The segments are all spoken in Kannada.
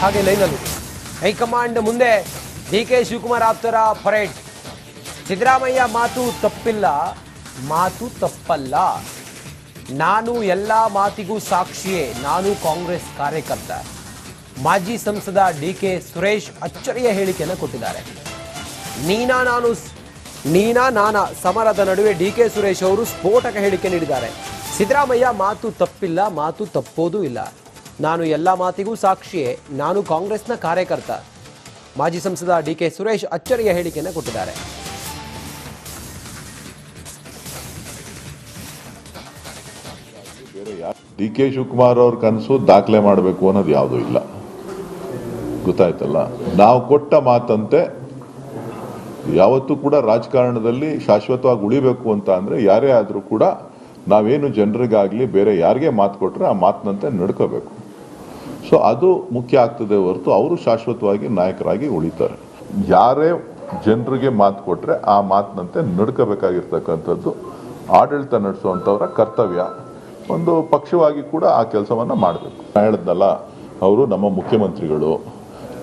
ಹಾಗೆ ಲೈನಲ್ಲಿ ಹೈಕಮಾಂಡ್ ಮುಂದೆ ಡಿ ಕೆ ಶಿವಕುಮಾರ್ ಆಪ್ತರ ಪರೇಡ್ ಸಿದ್ದರಾಮಯ್ಯ ಮಾತು ತಪ್ಪಿಲ್ಲ, ಮಾತು ತಪ್ಪಲ್ಲ. ನಾನು ಎಲ್ಲ ಮಾತಿಗೂ ಸಾಕ್ಷಿಯೇ, ನಾನು ಕಾಂಗ್ರೆಸ್ ಕಾರ್ಯಕರ್ತ. ಮಾಜಿ ಸಂಸದ ಡಿ ಕೆ ಸುರೇಶ್ ಅಚ್ಚರಿಯ ಹೇಳಿಕೆಯನ್ನು ಕೊಟ್ಟಿದ್ದಾರೆ. ನೀನಾ ನಾನು ನೀನಾ ನಾನಾ, ಸಮರದ ನಡುವೆ ಡಿ ಕೆ ಸುರೇಶ್ ಅವರು ಸ್ಫೋಟಕ ಹೇಳಿಕೆ ನೀಡಿದ್ದಾರೆ. ಸಿದ್ದರಾಮಯ್ಯ ಮಾತು ತಪ್ಪಿಲ್ಲ, ಮಾತು ತಪ್ಪೋದೂ ಇಲ್ಲ. ನಾನು ಎಲ್ಲ ಮಾತಿಗೂ ಸಾಕ್ಷಿಯೇ. ನಾನು ಕಾಂಗ್ರೆಸ್ನ ಕಾರ್ಯಕರ್ತ. ಮಾಜಿ ಸಂಸದ ಡಿ ಕೆ ಸುರೇಶ್ ಅಚ್ಚರಿಯ ಹೇಳಿಕೆಯನ್ನು ಕೊಟ್ಟಿದ್ದಾರೆ. ಡಿ ಕೆ ಶಿವಕುಮಾರ್ ಅವ್ರ ಕನಸು ದಾಖಲೆ ಮಾಡಬೇಕು ಅನ್ನೋದು ಯಾವುದೂ ಇಲ್ಲ. ಗೊತ್ತಾಯ್ತಲ್ಲ? ನಾವು ಕೊಟ್ಟ ಮಾತಂತೆ ಯಾವತ್ತೂ ಕೂಡ ರಾಜಕಾರಣದಲ್ಲಿ ಶಾಶ್ವತವಾಗಿ ಉಳಿಬೇಕು ಅಂತ ಅಂದರೆ ಯಾರೇ ಆದರೂ ಕೂಡ ನಾವೇನು ಜನರಿಗಾಗಲಿ ಬೇರೆ ಯಾರಿಗೆ ಮಾತು ಕೊಟ್ಟರೆ ಆ ಮಾತಿನಂತೆ ನಡ್ಕೋಬೇಕು. ಸೊ ಅದು ಮುಖ್ಯ ಆಗ್ತದೆ ಹೊರತು ಅವರು ಶಾಶ್ವತವಾಗಿ ನಾಯಕರಾಗಿ ಉಳಿತಾರೆ. ಯಾರೇ ಜನರಿಗೆ ಮಾತು ಕೊಟ್ಟರೆ ಆ ಮಾತಿನಂತೆ ನಡ್ಕೋಬೇಕಾಗಿರ್ತಕ್ಕಂಥದ್ದು ಆಡಳಿತ ನಡೆಸುವಂಥವರ ಕರ್ತವ್ಯ. ಒಂದು ಪಕ್ಷವಾಗಿ ಕೂಡ ಆ ಕೆಲಸವನ್ನು ಮಾಡಬೇಕು. ಹೇಳಿದ್ನಲ್ಲ, ಅವರು ನಮ್ಮ ಮುಖ್ಯಮಂತ್ರಿಗಳು.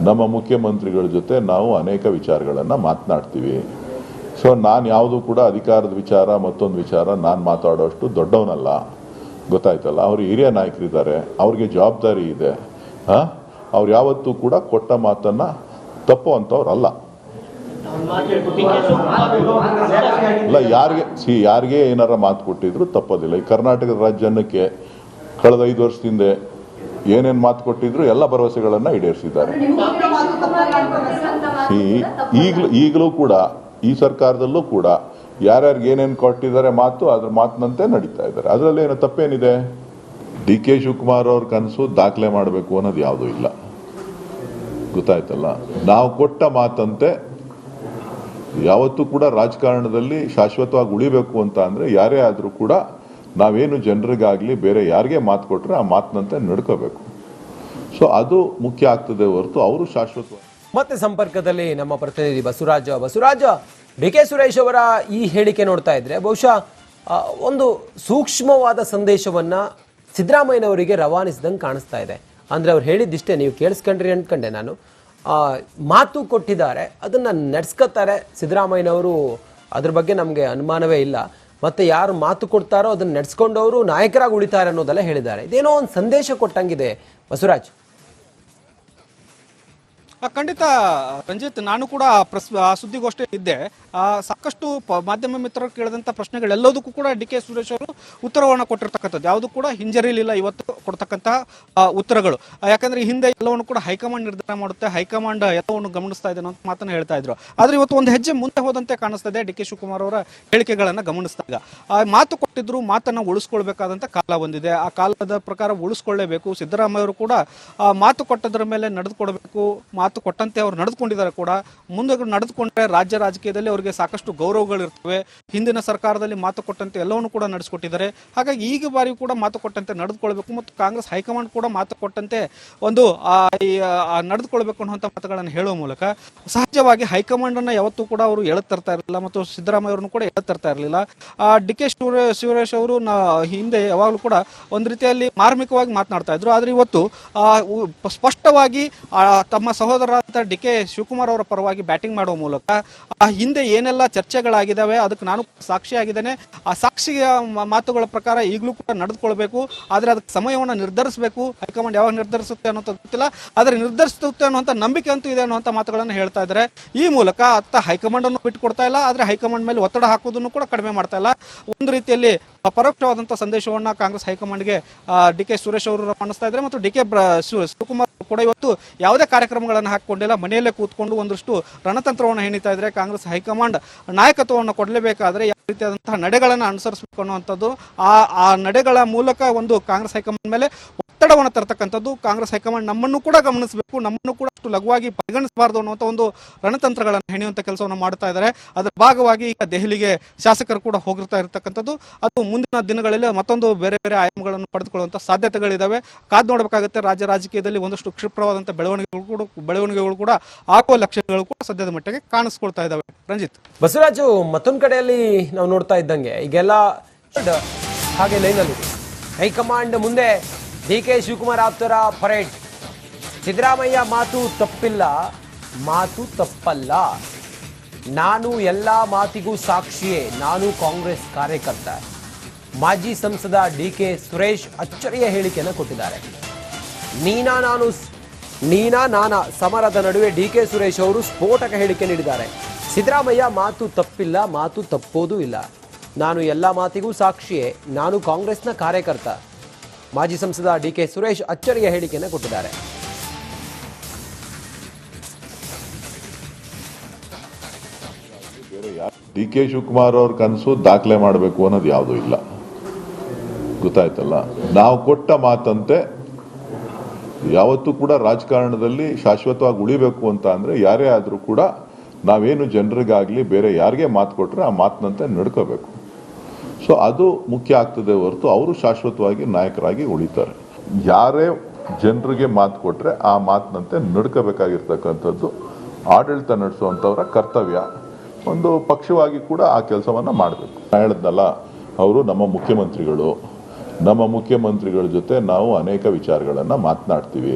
ನಮ್ಮ ಮುಖ್ಯಮಂತ್ರಿಗಳ ಜೊತೆ ನಾವು ಅನೇಕ ವಿಚಾರಗಳನ್ನು ಮಾತನಾಡ್ತೀವಿ. ಸೊ ನಾನು ಯಾವುದು ಕೂಡ ಅಧಿಕಾರದ ವಿಚಾರ, ಮತ್ತೊಂದು ವಿಚಾರ ನಾನು ಮಾತಾಡೋಷ್ಟು ದೊಡ್ಡವನಲ್ಲ. ಗೊತ್ತಾಯ್ತಲ್ಲ, ಅವರು ಹಿರಿಯ ನಾಯಕರಿದ್ದಾರೆ. ಅವ್ರಿಗೆ ಜವಾಬ್ದಾರಿ ಇದೆ. ಅವ್ರು ಯಾವತ್ತೂ ಕೂಡ ಕೊಟ್ಟ ಮಾತನ್ನ ಅಲ್ಲ ಇಲ್ಲ, ಯಾರಿಗೆ, ಸಿ, ಯಾರಿಗೆ ಏನಾರ ಮಾತು ಕೊಟ್ಟಿದ್ರು ತಪ್ಪೋದಿಲ್ಲ. ಈ ಕರ್ನಾಟಕದ ರಾಜ್ಯ ಜನಕ್ಕೆ ಕಳೆದ ಐದು ವರ್ಷದಿಂದ ಏನೇನು ಮಾತು ಕೊಟ್ಟಿದ್ರು ಎಲ್ಲ ಭರವಸೆಗಳನ್ನ ಈಡೇರಿಸಿದ್ದಾರೆ. ಸಿ, ಈಗಲೂ ಈಗಲೂ ಕೂಡ, ಈ ಸರ್ಕಾರದಲ್ಲೂ ಕೂಡ ಯಾರ್ಯಾರಿಗೆ ಏನೇನು ಕೊಟ್ಟಿದ್ದಾರೆ ಮಾತು, ಅದ್ರ ಮಾತಿನಂತೆ ನಡೀತಾ ಇದ್ದಾರೆ. ಅದರಲ್ಲಿ ಏನು ತಪ್ಪೇನಿದೆ? ಡಿ ಕೆ ಶಿವಕುಮಾರ್ ಅವ್ರ ಕನಸು ದಾಖಲೆ ಮಾಡಬೇಕು ಅನ್ನೋದು ಯಾವುದೂ ಇಲ್ಲ. ಗೊತ್ತಾಯ್ತಲ್ಲ? ನಾವು ಕೊಟ್ಟ ಮಾತಂತೆ ಯಾವತ್ತೂ ಕೂಡ ರಾಜಕಾರಣದಲ್ಲಿ ಶಾಶ್ವತವಾಗಿ ಉಳಿಬೇಕು ಅಂತ ಅಂದರೆ ಯಾರೇ ಆದರೂ ಕೂಡ ನಾವೇನು ಜನರಿಗಾಗಲಿ ಬೇರೆ ಯಾರಿಗೆ ಮಾತು ಕೊಟ್ಟರೆ ಆ ಮಾತಿನಂತೆ ನಡ್ಕೋಬೇಕು. ಸೊ ಅದು ಮುಖ್ಯ ಆಗ್ತದೆ ಹೊರತು ಅವರು ಶಾಶ್ವತ ಮತ್ತೆ ಸಂಪರ್ಕದಲ್ಲಿ ನಮ್ಮ ಪ್ರತಿನಿಧಿ ಬಸವರಾಜ. ಬಸವರಾಜ, ಡಿ ಕೆ ಸುರೇಶ್ ಅವರ ಈ ಹೇಳಿಕೆ ನೋಡ್ತಾ ಇದ್ರೆ ಬಹುಶಃ ಒಂದು ಸೂಕ್ಷ್ಮವಾದ ಸಂದೇಶವನ್ನ ಸಿದ್ದರಾಮಯ್ಯನವರಿಗೆ ರವಾನಿಸಿದಂಗೆ ಕಾಣಿಸ್ತಾ ಇದೆ. ಅಂದರೆ ಅವ್ರು ಹೇಳಿದ್ದಿಷ್ಟೇ, ನೀವು ಕೇಳಿಸ್ಕೊಂಡ್ರಿ ಅಂದ್ಕೊಂಡೆ ನಾನು. ಮಾತು ಕೊಟ್ಟಿದ್ದಾರೆ, ಅದನ್ನು ನಡೆಸ್ಕೋತಾರೆ ಸಿದ್ದರಾಮಯ್ಯನವರು. ಅದ್ರ ಬಗ್ಗೆ ನಮಗೆ ಅನುಮಾನವೇ ಇಲ್ಲ. ಮತ್ತು ಯಾರು ಮಾತು ಕೊಡ್ತಾರೋ ಅದನ್ನು ನಡೆಸ್ಕೊಂಡವರು ನಾಯಕರಾಗಿ ಉಳಿತಾರೆ ಅನ್ನೋದೆಲ್ಲ ಹೇಳಿದ್ದಾರೆ. ಇದೇನೋ ಒಂದು ಸಂದೇಶ ಕೊಟ್ಟಂಗಿದೆ, ಬಸವರಾಜ್. ಖಂಡಿತ, ರಂಜಿತ್, ನಾನು ಕೂಡ ಪ್ರಸ್ ಸುದ್ದಿಗೋಷ್ಠಿ ಇದ್ದೆ. ಸಾಕಷ್ಟು ಮಾಧ್ಯಮ ಮಿತ್ರರು ಕೇಳಿದಂಥ ಪ್ರಶ್ನೆಗಳೆಲ್ಲದಕ್ಕೂ ಕೂಡ ಡಿ ಕೆ ಸುರೇಶ್ ಅವರು ಉತ್ತರವನ್ನು ಕೊಟ್ಟಿರ್ತಕ್ಕಂಥದ್ದು. ಯಾವುದು ಕೂಡ ಹಿಂಜರಿಲಿಲ್ಲ ಇವತ್ತು ಕೊಡ್ತಕ್ಕಂತಹ ಉತ್ತರಗಳು. ಯಾಕಂದ್ರೆ ಹಿಂದೆ ಎಲ್ಲವನ್ನು ಕೂಡ ಹೈಕಮಾಂಡ್ ನಿರ್ಧಾರ ಮಾಡುತ್ತೆ. ಹೈಕಮಾಂಡ್ ಎಲ್ಲವನ್ನು ಗಮನಿಸ್ತಾ ಇದೆ ಅನ್ನೋ ಮಾತನ್ನ ಹೇಳ್ತಾ ಇದ್ರು. ಆದ್ರೆ ಇವತ್ತು ಒಂದು ಹೆಜ್ಜೆ ಮುಂದೆ ಹೋದಂತೆ ಕಾಣಿಸ್ತಾ ಡಿ ಕೆ ಶಿವಕುಮಾರ್ ಅವರ ಹೇಳಿಕೆಗಳನ್ನ ಗಮನಿಸಿದಾಗ ಮಾತು ಕೊಟ್ಟಿದ್ರು ಮಾತನ್ನ ಉಳಿಸ್ಕೊಳ್ಬೇಕಾದಂತ ಕಾಲ ಬಂದಿದೆ. ಆ ಕಾಲದ ಪ್ರಕಾರ ಉಳಿಸ್ಕೊಳ್ಳೇಬೇಕು. ಸಿದ್ದರಾಮಯ್ಯ ಅವರು ಕೂಡ ಮಾತು ಕೊಟ್ಟದ್ರ ಮೇಲೆ ನಡೆದುಕೊಡ್ಬೇಕು ಮಾತು ಕೊಟ್ಟಂತೆ ಅವರು ನಡೆದುಕೊಂಡಿದ್ದಾರೆ ಕೂಡ. ಮುಂದೆ ನಡೆದುಕೊಂಡ್ರೆ ರಾಜ್ಯ ರಾಜಕೀಯದಲ್ಲಿ ಅವರಿಗೆ ಸಾಕಷ್ಟು ಗೌರವಗಳಿರ್ತವೆ ಹಿಂದಿನ ಸರ್ಕಾರದಲ್ಲಿ ಮಾತು ಕೊಟ್ಟಂತೆ ಎಲ್ಲವನ್ನು ಕೂಡ ನಡೆಸಿಕೊಟ್ಟಿದ್ದಾರೆ. ಹಾಗಾಗಿ ಈಗ ಬಾರಿ ಕೂಡ ಮಾತು ಕೊಟ್ಟಂತೆ ನಡೆದುಕೊಳ್ಬೇಕು ಮತ್ತು ಕಾಂಗ್ರೆಸ್ ಹೈಕಮಾಂಡ್ ಕೂಡ ಮಾತು ಕೊಟ್ಟಂತೆ ಒಂದು ನಡೆದುಕೊಳ್ಬೇಕು ಅನ್ನುವಂಥ ಮಾತುಗಳನ್ನು ಹೇಳುವ ಮೂಲಕ ಸಹಜವಾಗಿ ಹೈಕಮಾಂಡ್ ಅನ್ನ ಯಾವತ್ತೂ ಕೂಡ ಅವರು ಹೇಳುತ್ತಾ ಇರಲಿಲ್ಲ ಮತ್ತು ಸಿದ್ದರಾಮಯ್ಯ ಅವರನ್ನು ಕೂಡ ಹೇಳುತ್ತಾ ಇರಲಿಲ್ಲ. ಡಿ ಕೆ ಶಿವರೇಶ್ ಅವರು ಹಿಂದೆ ಯಾವಾಗಲೂ ಕೂಡ ಒಂದು ರೀತಿಯಲ್ಲಿ ಮಾರ್ಮಿಕವಾಗಿ ಮಾತನಾಡ್ತಾ ಇದ್ರು. ಆದ್ರೆ ಇವತ್ತು ಸ್ಪಷ್ಟವಾಗಿ ತಮ್ಮ ತಮ್ಮ ಸಹೋದರರಾದ ಡಿ ಕೆ ಶಿವಕುಮಾರ್ ಅವರ ಪರವಾಗಿ ಬ್ಯಾಟಿಂಗ್ ಮಾಡುವ ಮೂಲಕ, ಆ ಹಿಂದೆ ಏನೆಲ್ಲ ಚರ್ಚೆಗಳಾಗಿದ್ದಾವೆ ಅದಕ್ಕೆ ನಾನು ಸಾಕ್ಷಿಯಾಗಿದ್ದೇನೆ. ಆ ಸಾಕ್ಷಿಯ ಮಾತುಗಳ ಪ್ರಕಾರ ಈಗಲೂ ಕೂಡ ನಡೆದುಕೊಳ್ಬೇಕು. ಆದರೆ ಅದಕ್ಕೆ ಸಮಯವನ್ನು ನಿರ್ಧರಿಸಬೇಕು. ಹೈಕಮಾಂಡ್ ಯಾವಾಗ ನಿರ್ಧರಿಸುತ್ತೆ ಅನ್ನೋದು ಗೊತ್ತಿಲ್ಲ. ಆದರೆ ನಿರ್ಧರಿಸುತ್ತೆ ಅನ್ನುವಂಥ ನಂಬಿಕೆ ಅಂತೂ ಇದೆ ಅನ್ನುವಂಥ ಮಾತುಗಳನ್ನು ಹೇಳ್ತಾ ಇದ್ದಾರೆ. ಈ ಮೂಲಕ ಅತ್ತ ಹೈಕಮಾಂಡ್ ಅನ್ನು ಬಿಟ್ಟುಕೊಡ್ತಾ ಇಲ್ಲ. ಆದರೆ ಹೈಕಮಾಂಡ್ ಮೇಲೆ ಒತ್ತಡ ಹಾಕೋದನ್ನು ಕೂಡ ಕಡಿಮೆ ಮಾಡ್ತಾ ಇಲ್ಲ. ಒಂದು ರೀತಿಯಲ್ಲಿ ಪರೋಕ್ಷವಾದಂಥ ಸಂದೇಶವನ್ನ ಕಾಂಗ್ರೆಸ್ ಹೈಕಮಾಂಡ್ಗೆ ಡಿ ಕೆ ಸುರೇಶ್ ಅವರು ಕಾಣಿಸ್ತಾ ಇದ್ದಾರೆ. ಮತ್ತು ಡಿ ಕೆ ಶಿವಕುಮಾರ್ ಕೂಡ ಇವತ್ತು ಯಾವುದೇ ಕಾರ್ಯಕ್ರಮಗಳನ್ನು ಹಾಕಿಕೊಂಡಿಲ್ಲ. ಮನೆಯಲ್ಲೇ ಕೂತ್ಕೊಂಡು ಒಂದಷ್ಟು ರಣತಂತ್ರವನ್ನು ಹೆಣಿತಾ ಇದ್ರೆ ಕಾಂಗ್ರೆಸ್ ಹೈಕಮಾಂಡ್ ನಾಯಕತ್ವವನ್ನು ಕೊಡಲೇಬೇಕಾದ್ರೆ ಯಾವ ರೀತಿಯಾದಂತಹ ನಡೆಗಳನ್ನು ಅನುಸರಿಸಬೇಕು ಅನ್ನುವಂಥದ್ದು ಆ ಆ ನಡೆಗಳ ಮೂಲಕ ಒಂದು ಕಾಂಗ್ರೆಸ್ ಹೈಕಮಾಂಡ್ ಮೇಲೆ ಒತ್ತಡವನ್ನು ತರ್ತಕ್ಕಂಥದ್ದು ಕಾಂಗ್ರೆಸ್ ಹೈಕಮಾಂಡ್ ನಮ್ಮನ್ನು ಕೂಡ ಗಮನಿಸಬೇಕು, ನಮ್ಮನ್ನು ಕೂಡ ಅಷ್ಟು ಲಘುವಾಗಿ ಪರಿಗಣಿಸಬಾರದು ಅನ್ನುವಂಥ ಒಂದು ರಣತಂತ್ರಗಳನ್ನು ಹೆಣೆಯುವಂಥ ಕೆಲಸವನ್ನು ಮಾಡ್ತಾ ಇದ್ದಾರೆ. ಅದರ ಭಾಗವಾಗಿ ಈಗ ದೆಹಲಿಗೆ ಶಾಸಕರು ಕೂಡ ಹೋಗಿರ್ತಾ ಇರತಕ್ಕಂಥದ್ದು. ಅದು ಮುಂದಿನ ದಿನಗಳಲ್ಲಿ ಮತ್ತೊಂದು ಬೇರೆ ಬೇರೆ ಆಯಾಮಗಳನ್ನು ಪಡೆದುಕೊಳ್ಳುವಂಥ ಸಾಧ್ಯತೆಗಳಿದ್ದಾವೆ ಕಾದು ನೋಡಬೇಕಾಗುತ್ತೆ ರಾಜ್ಯ ರಾಜಕೀಯದಲ್ಲಿ ಒಂದಷ್ಟು ಕ್ಷಿಪ್ರವಾದಂಥ ಬೆಳವಣಿಗೆಗಳು ಕೂಡ ಬೆಳವಣಿಗೆಗಳು ಕೂಡ ಆಗುವ ಲಕ್ಷಣಗಳು ಕೂಡ ಸದ್ಯದ ಮಟ್ಟಿಗೆ ಕಾಣಿಸ್ಕೊಳ್ತಾ ಇದ್ದಾವೆ ರಂಜಿತ್. ಬಸವರಾಜು, ಮತ್ತೊಂದು ಕಡೆಯಲ್ಲಿ ನಾವು ನೋಡ್ತಾ ಇದ್ದಂಗೆ, ಈಗೆಲ್ಲ ಹಾಗೆ ಲೈನಲ್ಲಿ ಹೈಕಮಾಂಡ್ ಮುಂದೆ ಡಿ ಕೆ ಶಿವಕುಮಾರ್ ಆಪ್ತರ ಪರೇಡ್. ಸಿದ್ದರಾಮಯ್ಯ ಮಾತು ತಪ್ಪಿಲ್ಲ, ಮಾತು ತಪ್ಪಲ್ಲ. ನಾನು ಎಲ್ಲ ಮಾತಿಗೂ ಸಾಕ್ಷಿಯೇ, ನಾನು ಕಾಂಗ್ರೆಸ್ ಕಾರ್ಯಕರ್ತ. ಮಾಜಿ ಸಂಸದ ಡಿ ಕೆ ಸುರೇಶ್ ಅಚ್ಚರಿಯ ಹೇಳಿಕೆಯನ್ನು ಕೊಟ್ಟಿದ್ದಾರೆ. ನೀನಾ ನಾನು ನೀನಾ ನಾನಾ, ಸಮರದ ನಡುವೆ ಡಿ ಕೆ ಸುರೇಶ್ ಅವರು ಸ್ಫೋಟಕ ಹೇಳಿಕೆ ನೀಡಿದ್ದಾರೆ. ಸಿದ್ದರಾಮಯ್ಯ ಮಾತು ತಪ್ಪಿಲ್ಲ, ಮಾತು ತಪ್ಪೋದೂ ಇಲ್ಲ. ನಾನು ಎಲ್ಲ ಮಾತಿಗೂ ಸಾಕ್ಷಿಯೇ, ನಾನು ಕಾಂಗ್ರೆಸ್ನ ಕಾರ್ಯಕರ್ತ. ಮಾಜಿ ಸಂಸದ ಡಿ ಕೆ ಸುರೇಶ್ ಅಚ್ಚರಿಯ ಹೇಳಿಕೆಯನ್ನು ಕೊಟ್ಟಿದ್ದಾರೆ. ಡಿ ಕೆ ಶಿವಕುಮಾರ್ ಅವ್ರ ಕನಸು ದಾಖಲೆ ಮಾಡಬೇಕು ಅನ್ನೋದು ಯಾವುದೂ ಇಲ್ಲ. ಗೊತ್ತಾಯ್ತಲ್ಲ? ನಾವು ಕೊಟ್ಟ ಮಾತಂತೆ ಯಾವತ್ತೂ ಕೂಡ ರಾಜಕಾರಣದಲ್ಲಿ ಶಾಶ್ವತವಾಗಿ ಉಳಿಬೇಕು ಅಂತ ಅಂದರೆ ಯಾರೇ ಆದರೂ ಕೂಡ ನಾವೇನು ಜನರಿಗಾಗ್ಲಿ ಬೇರೆ ಯಾರಿಗೆ ಮಾತು ಕೊಟ್ಟರೆ ಆ ಮಾತಿನಂತೆ ನಡ್ಕೋಬೇಕು. ಸೊ ಅದು ಮುಖ್ಯ ಆಗ್ತದೆ ಹೊರತು ಅವರು ಶಾಶ್ವತವಾಗಿ ನಾಯಕರಾಗಿ ಉಳಿತಾರೆ. ಯಾರೇ ಜನರಿಗೆ ಮಾತು ಕೊಟ್ಟರೆ ಆ ಮಾತಿನಂತೆ ನಡ್ಕೋಬೇಕಾಗಿರ್ತಕ್ಕಂಥದ್ದು ಆಡಳಿತ ನಡೆಸುವಂಥವರ ಕರ್ತವ್ಯ. ಒಂದು ಪಕ್ಷವಾಗಿ ಕೂಡ ಆ ಕೆಲಸವನ್ನು ಮಾಡಬೇಕು. ಹೇಳಿದ್ನಲ್ಲ, ಅವರು ನಮ್ಮ ಮುಖ್ಯಮಂತ್ರಿಗಳು. ನಮ್ಮ ಮುಖ್ಯಮಂತ್ರಿಗಳ ಜೊತೆ ನಾವು ಅನೇಕ ವಿಚಾರಗಳನ್ನು ಮಾತನಾಡ್ತೀವಿ.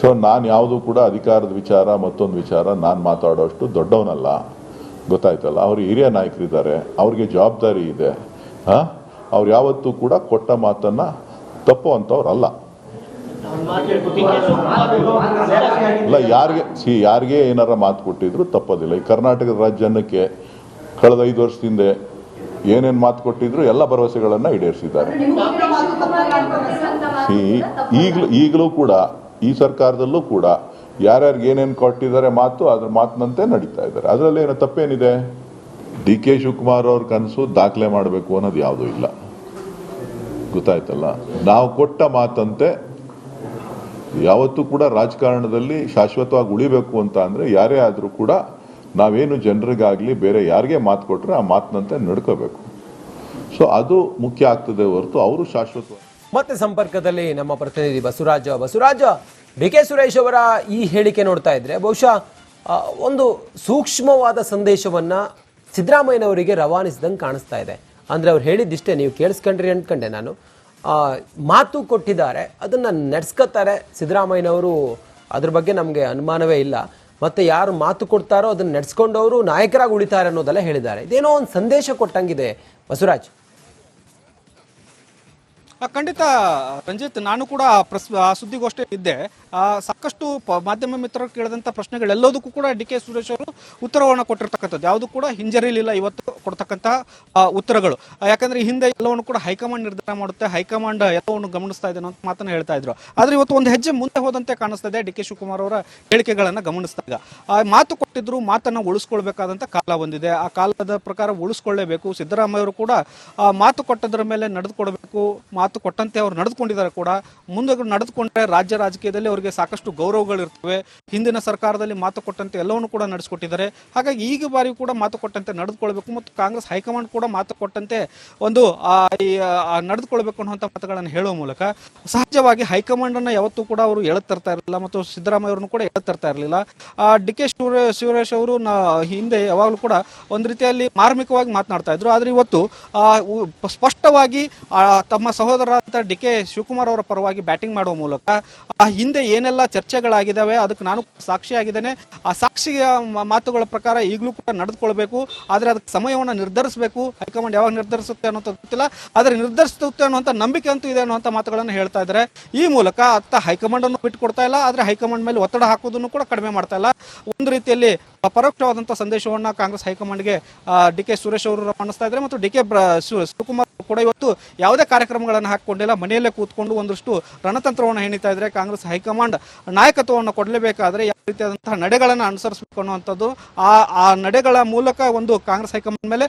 ಸೊ ನಾನು ಯಾವುದು ಕೂಡ ಅಧಿಕಾರದ ವಿಚಾರ, ಮತ್ತೊಂದು ವಿಚಾರ ನಾನು ಮಾತಾಡೋಷ್ಟು ದೊಡ್ಡವನಲ್ಲ. ಗೊತ್ತಾಯ್ತಲ್ಲ, ಅವರು ಹಿರಿಯ ನಾಯಕರಿದ್ದಾರೆ, ಅವ್ರಿಗೆ ಜವಾಬ್ದಾರಿ ಇದೆ. ಅವ್ರು ಯಾವತ್ತೂ ಕೂಡ ಕೊಟ್ಟ ಮಾತನ್ನ ಅಲ್ಲ ಇಲ್ಲ, ಯಾರಿಗೆ ಸಿ ಯಾರಿಗೆ ಏನಾರ ಮಾತು ಕೊಟ್ಟಿದ್ರು ತಪ್ಪೋದಿಲ್ಲ. ಈ ಕರ್ನಾಟಕದ ರಾಜ್ಯ ಜನಕ್ಕೆ ಕಳೆದ ಐದು ವರ್ಷದಿಂದ ಏನೇನು ಮಾತು ಕೊಟ್ಟಿದ್ರು ಎಲ್ಲ ಭರವಸೆಗಳನ್ನ ಈಡೇರಿಸಿದ್ದಾರೆ. ಸಿ ಈಗಲೂ ಈಗಲೂ ಕೂಡ, ಈ ಸರ್ಕಾರದಲ್ಲೂ ಕೂಡ ಯಾರ್ಯಾರಿಗೆ ಏನೇನು ಕೊಟ್ಟಿದ್ದಾರೆ ಮಾತು, ಅದ್ರ ಮಾತಿನಂತೆ ನಡೀತಾ ಇದ್ದಾರೆ. ಅದರಲ್ಲಿ ಏನೋ ತಪ್ಪೇನಿದೆ? ಡಿ ಕೆ ಶಿವಕುಮಾರ್ ಅವ್ರ ಕನಸು ದಾಖಲೆ ಮಾಡಬೇಕು ಅನ್ನೋದು ಯಾವುದೂ ಇಲ್ಲ. ಗೊತ್ತಾಯ್ತಲ್ಲ? ನಾವು ಕೊಟ್ಟ ಮಾತಂತೆ ಯಾವತ್ತೂ ಕೂಡ ರಾಜಕಾರಣದಲ್ಲಿ ಶಾಶ್ವತವಾಗಿ ಉಳಿಬೇಕು ಅಂತ ಅಂದರೆ ಯಾರೇ ಆದರೂ ಕೂಡ ನಾವೇನು ಜನರಿಗಾಗಲಿ ಬೇರೆ ಯಾರಿಗೆ ಮಾತು ಕೊಟ್ಟರೆ ಆ ಮಾತಿನಂತೆ ನಡ್ಕೋಬೇಕು. ಸೊ ಅದು ಮುಖ್ಯ ಆಗ್ತದೆ ಹೊರತು ಅವರು ಶಾಶ್ವತ ಮತ್ತೆ ಸಂಪರ್ಕದಲ್ಲಿ ನಮ್ಮ ಪ್ರತಿನಿಧಿ ಬಸವರಾಜ. ಬಸವರಾಜ, ಡಿ ಕೆ ಸುರೇಶ್ ಅವರ ಈ ಹೇಳಿಕೆ ನೋಡ್ತಾ ಇದ್ರೆ ಬಹುಶಃ ಒಂದು ಸೂಕ್ಷ್ಮವಾದ ಸಂದೇಶವನ್ನ ಸಿದ್ದರಾಮಯ್ಯನವರಿಗೆ ರವಾನಿಸಿದಂಗೆ ಕಾಣಿಸ್ತಾ ಇದೆ. ಅಂದರೆ ಅವ್ರು ಹೇಳಿದ್ದಿಷ್ಟೇ, ನೀವು ಕೇಳಿಸ್ಕೊಂಡ್ರಿ ಅಂದ್ಕೊಂಡೆ ನಾನು. ಮಾತು ಕೊಟ್ಟಿದ್ದಾರೆ, ಅದನ್ನು ನಡೆಸ್ಕೊತಾರೆ ಸಿದ್ದರಾಮಯ್ಯನವರು. ಅದ್ರ ಬಗ್ಗೆ ನಮಗೆ ಅನುಮಾನವೇ ಇಲ್ಲ. ಮತ್ತು ಯಾರು ಮಾತು ಕೊಡ್ತಾರೋ ಅದನ್ನು ನಡೆಸ್ಕೊಂಡವರು ನಾಯಕರಾಗಿ ಉಳಿತಾರೆ ಅನ್ನೋದೆಲ್ಲ ಹೇಳಿದ್ದಾರೆ. ಇದೇನೋ ಒಂದು ಸಂದೇಶ ಕೊಟ್ಟಂಗಿದೆ, ಬಸವರಾಜ್. ಖಂಡಿತ, ರಂಜಿತ್, ನಾನು ಕೂಡ ಪ್ರಸ್, ಆ ಸುದ್ದಿಗೋಷ್ಠಿ ಇದ್ದೆ. ಸಾಕಷ್ಟು ಮಾಧ್ಯಮ ಮಿತ್ರರು ಕೇಳಿದಂಥ ಪ್ರಶ್ನೆಗಳೆಲ್ಲದಕ್ಕೂ ಕೂಡ ಡಿ ಕೆ ಸುರೇಶ್ ಅವರು ಉತ್ತರವನ್ನು ಕೊಟ್ಟಿರ್ತಕ್ಕಂಥದ್ದು. ಯಾವುದು ಕೂಡ ಹಿಂಜರಿಲಿಲ್ಲ ಇವತ್ತು ಕೊಡ್ತಕ್ಕಂಥ ಉತ್ತರಗಳು. ಯಾಕಂದ್ರೆ ಹಿಂದೆ ಎಲ್ಲವನ್ನು ಕೂಡ ಹೈಕಮಾಂಡ್ ನಿರ್ಧಾರ ಮಾಡುತ್ತೆ. ಹೈಕಮಾಂಡ್ ಎಲ್ಲವನ್ನು ಗಮನಿಸ್ತಾ ಇದೆ ಅನ್ನೋ ಮಾತನ್ನ ಹೇಳ್ತಾ ಇದ್ರು. ಆದರೆ ಇವತ್ತು ಒಂದು ಹೆಜ್ಜೆ ಮುಂದೆ ಹೋದಂತೆ ಕಾಣಿಸ್ತಾ ಇದೆ ಡಿ ಕೆ ಶಿವಕುಮಾರ್ ಅವರ ಹೇಳಿಕೆಗಳನ್ನು ಗಮನಿಸಿದಾಗ ಮಾತು ಕೊಟ್ಟಿದ್ರು, ಮಾತನ್ನ ಉಳಿಸ್ಕೊಳ್ಬೇಕಾದಂಥ ಕಾಲ ಬಂದಿದೆ. ಆ ಕಾಲದ ಪ್ರಕಾರ ಉಳಿಸ್ಕೊಳ್ಳೇಬೇಕು. ಸಿದ್ದರಾಮಯ್ಯ ಅವರು ಕೂಡ ಮಾತು ಕೊಟ್ಟದ್ರ ಮೇಲೆ ನಡೆದುಕೊಡ್ಬೇಕು ಮಾತು ಕೊಟ್ಟಂತೆ ಅವರು ನಡೆದುಕೊಂಡಿದ್ದಾರೆ ಕೂಡ. ಮುಂದೆ ನಡೆದುಕೊಂಡ್ರೆ ರಾಜ್ಯ ರಾಜಕೀಯದಲ್ಲಿ ಅವರಿಗೆ ಸಾಕಷ್ಟು ಗೌರವಗಳಿರ್ತವೆ ಹಿಂದಿನ ಸರ್ಕಾರದಲ್ಲಿ ಮಾತು ಕೊಟ್ಟಂತೆ ಎಲ್ಲವನ್ನು ಕೂಡ ನಡೆಸಿಕೊಟ್ಟಿದ್ದಾರೆ. ಹಾಗಾಗಿ ಈಗ ಬಾರಿ ಕೂಡ ಮಾತು ಕೊಟ್ಟಂತೆ ನಡೆದುಕೊಳ್ಬೇಕು ಮತ್ತು ಕಾಂಗ್ರೆಸ್ ಹೈಕಮಾಂಡ್ ಕೂಡ ಮಾತು ಕೊಟ್ಟಂತೆ ಒಂದು ನಡೆದುಕೊಳ್ಬೇಕು ಅನ್ನುವಂಥ ಮಾತುಗಳನ್ನು ಹೇಳುವ ಮೂಲಕ ಸಹಜವಾಗಿ ಹೈಕಮಾಂಡ್ ಅನ್ನ ಯಾವತ್ತೂ ಕೂಡ ಅವರು ಹೇಳುತ್ತಾ ಇರಲಿಲ್ಲ ಮತ್ತು ಸಿದ್ದರಾಮಯ್ಯ ಅವರನ್ನು ಕೂಡ ಹೇಳುತ್ತಾ ಇರಲಿಲ್ಲ. ಡಿ ಕೆ ಸುರೇಶ್ ಶಿವರೇಶ್ ಅವರು ಹಿಂದೆ ಯಾವಾಗಲೂ ಕೂಡ ಒಂದು ರೀತಿಯಲ್ಲಿ ಮಾರ್ಮಿಕವಾಗಿ ಮಾತನಾಡ್ತಾ ಇದ್ರು. ಆದ್ರೆ ಇವತ್ತು ಸ್ಪಷ್ಟವಾಗಿ ತಮ್ಮ ತಮ್ಮ ಸಹೋದರರಾದ ಡಿ ಕೆ ಶಿವಕುಮಾರ್ ಅವರ ಪರವಾಗಿ ಬ್ಯಾಟಿಂಗ್ ಮಾಡುವ ಮೂಲಕ ಆ ಹಿಂದೆ ಏನೆಲ್ಲ ಚರ್ಚೆಗಳಾಗಿದ್ದಾವೆ ಅದಕ್ಕೆ ನಾನು ಸಾಕ್ಷಿಯಾಗಿದ್ದೇನೆ. ಆ ಸಾಕ್ಷಿಯ ಮಾತುಗಳ ಪ್ರಕಾರ ಈಗಲೂ ಕೂಡ ನಡೆದುಕೊಳ್ಬೇಕು. ಆದರೆ ಅದಕ್ಕೆ ಸಮಯವನ್ನು ನಿರ್ಧರಿಸಬೇಕು. ಹೈಕಮಾಂಡ್ ಯಾವಾಗ ನಿರ್ಧರಿಸುತ್ತೆ ಅನ್ನೋದು ಗೊತ್ತಿಲ್ಲ. ಆದರೆ ನಿರ್ಧರಿಸುತ್ತೆ ಅನ್ನುವಂಥ ನಂಬಿಕೆ ಅಂತೂ ಇದೆ ಅನ್ನುವಂಥ ಮಾತುಗಳನ್ನು ಹೇಳ್ತಾ ಇದ್ದಾರೆ. ಈ ಮೂಲಕ ಅತ್ತ ಹೈಕಮಾಂಡನ್ನು ಬಿಟ್ಟುಕೊಡ್ತಾ ಇಲ್ಲ. ಆದರೆ ಹೈಕಮಾಂಡ್ ಮೇಲೆ ಒತ್ತಡ ಹಾಕೋದನ್ನು ಕೂಡ ಕಡಿಮೆ ಮಾಡ್ತಾ ಇಲ್ಲ. ಒಂದು ರೀತಿಯಲ್ಲಿ ಪರೋಕ್ಷವಾದಂಥ ಸಂದೇಶವನ್ನ ಕಾಂಗ್ರೆಸ್ ಹೈಕಮಾಂಡ್ಗೆ ಡಿ ಕೆ ಸುರೇಶ್ ಅವರು ರವಾನಿಸ್ತಾ ಇದ್ದಾರೆ ಮತ್ತು ಡಿ ಕೆ ಶಿವಕುಮಾರ್ ಕೂಡ ಇವತ್ತು ಯಾವುದೇ ಕಾರ್ಯಕ್ರಮಗಳನ್ನು ಹಾಕಿಕೊಂಡಿಲ್ಲ. ಮನೆಯಲ್ಲೇ ಕೂತ್ಕೊಂಡು ಒಂದಷ್ಟು ರಣತಂತ್ರವನ್ನು ಹೆಣಿತಾ ಇದ್ರೆ ಕಾಂಗ್ರೆಸ್ ಹೈಕಮಾಂಡ್ ನಾಯಕತ್ವವನ್ನು ಕೊಡಲೇಬೇಕಾದ್ರೆ ಯಾವ ರೀತಿಯಾದಂತಹ ನಡೆಗಳನ್ನು ಅನುಸರಿಸಬೇಕು ಅನ್ನುವಂಥದ್ದು, ಆ ಆ ನಡೆಗಳ ಮೂಲಕ ಒಂದು ಕಾಂಗ್ರೆಸ್ ಹೈಕಮಾಂಡ್ ಮೇಲೆ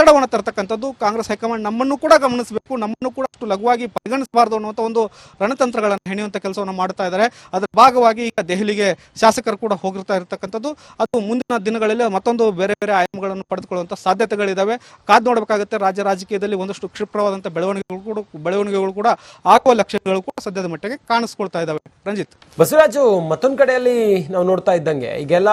ಒತ್ತಡವನ್ನು ತರ್ತಕ್ಕಂಥದ್ದು ಕಾಂಗ್ರೆಸ್ ಹೈಕಮಾಂಡ್ ನಮ್ಮನ್ನು ಕೂಡ ಗಮನಿಸಬೇಕು, ನಮ್ಮನ್ನು ಕೂಡ ಅಷ್ಟು ಲಘುವಾಗಿ ಪರಿಗಣಿಸಬಾರದು ಅನ್ನುವಂಥ ಒಂದು ರಣತಂತ್ರಗಳನ್ನು ಹೆಣೆಯುವಂಥ ಕೆಲಸವನ್ನು ಮಾಡ್ತಾ ಇದ್ದಾರೆ. ಅದರ ಭಾಗವಾಗಿ ಈಗ ದೆಹಲಿಗೆ ಶಾಸಕರು ಕೂಡ ಹೋಗಿರ್ತಾ ಇರತಕ್ಕಂಥದ್ದು. ಅದು ಮುಂದಿನ ದಿನಗಳಲ್ಲಿ ಮತ್ತೊಂದು ಬೇರೆ ಬೇರೆ ಆಯಾಮಗಳನ್ನು ಪಡೆದುಕೊಳ್ಳುವಂಥ ಸಾಧ್ಯತೆಗಳಿದ್ದಾವೆ ಕಾದು ನೋಡಬೇಕಾಗುತ್ತೆ, ರಾಜ್ಯ ರಾಜಕೀಯದಲ್ಲಿ ಒಂದಷ್ಟು ಕ್ಷಿಪ್ರವಾದಂಥ ಬೆಳವಣಿಗೆಗಳು ಕೂಡ ಬೆಳವಣಿಗೆಗಳು ಕೂಡ ಆಗುವ ಲಕ್ಷಣಗಳು ಕೂಡ ಸದ್ಯದ ಮಟ್ಟಿಗೆ ಕಾಣಿಸ್ಕೊಳ್ತಾ ಇದ್ದಾವೆ ರಂಜಿತ್. ಬಸವರಾಜು, ಮತ್ತೊಂದು ಕಡೆಯಲ್ಲಿ ನಾವು ನೋಡ್ತಾ ಇದ್ದಂಗೆ, ಈಗೆಲ್ಲ